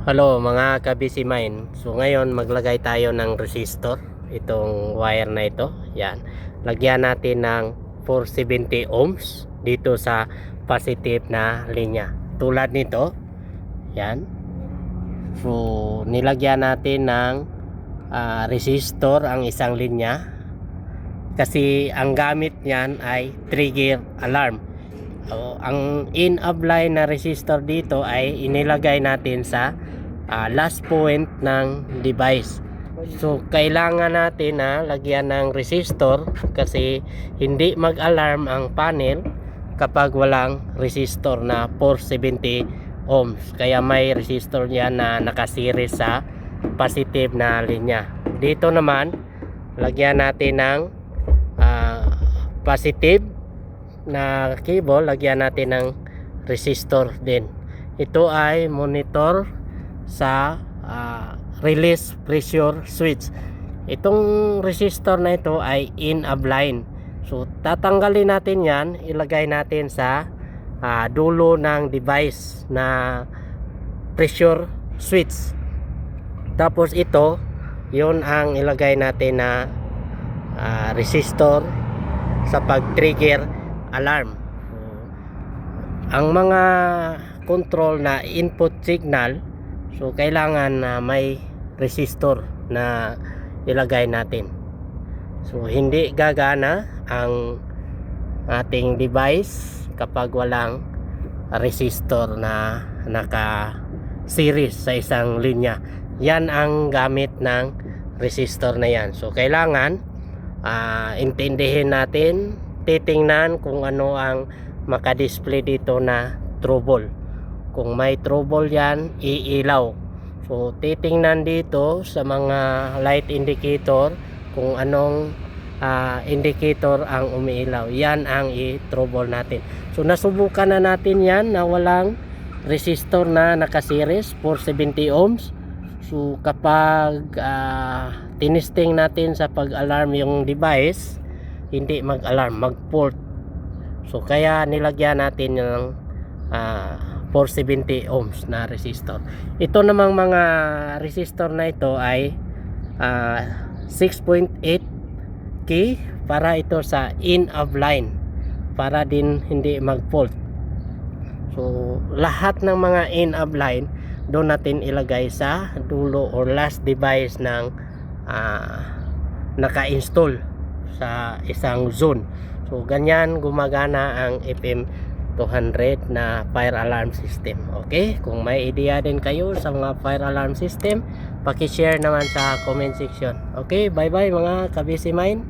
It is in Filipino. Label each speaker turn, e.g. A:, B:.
A: Hello mga kabisi mine. So ngayon maglagay tayo ng resistor. Itong wire na ito. Yan. Lagyan natin ng 470 ohms dito sa positive na linya. Tulad nito. Yan. So nilagyan natin ng ah, resistor ang isang linya. Kasi ang gamit niyan ay trigger alarm. So, ang line na resistor dito ay inilagay natin sa ah, last point ng device. So, kailangan natin na lagyan ng resistor kasi hindi mag-alarm ang panel kapag walang resistor na 470 ohms. Kaya may resistor yan na nakasiris sa positive na linya. Dito naman, lagyan natin ng ah, positive na cable, lagyan natin ng resistor din. Ito ay monitor sa ah, release pressure switch. Itong resistor na ito ay in a blind. So tatanggalin natin 'yan, ilagay natin sa ah, dulo ng device na pressure switch. Tapos ito, 'yon ang ilagay natin na ah, resistor sa pag-trigger alarm. Ang mga control na input signal, so kailangan na may resistor na ilagay natin. So hindi gagana ang ating device kapag walang resistor na naka series sa isang linya. Yan ang gamit ng resistor na yan. So kailangan ah, intindihin natin, titingnan kung ano ang makadisplay dito na trouble. Kung may trouble yan, iilaw. So titingnan dito sa mga light indicator kung anong ah, indicator ang umiilaw. Yan ang i-trouble natin. So nasubukan na natin yan na walang resistor na nakasiris 470 ohms. So kapag ah, tinisting natin sa pag-alarm yung device, hindi mag-alarm, mag-port. So kaya nilagyan natin ng ah, 470 ohms na resistor. Ito namang mga resistor na ito ay ah, 6.8 k para ito sa in of line para din hindi mag-fault. So lahat ng mga in of line doon natin ilagay sa dulo or last device ng ah, naka-install sa isang zone. So ganyan gumagana ang FM 200 na fire alarm system. Okay? Kung may idea din kayo sa mga fire alarm system, paki-share naman sa comment section. Okay? Bye-bye mga kabisi mine.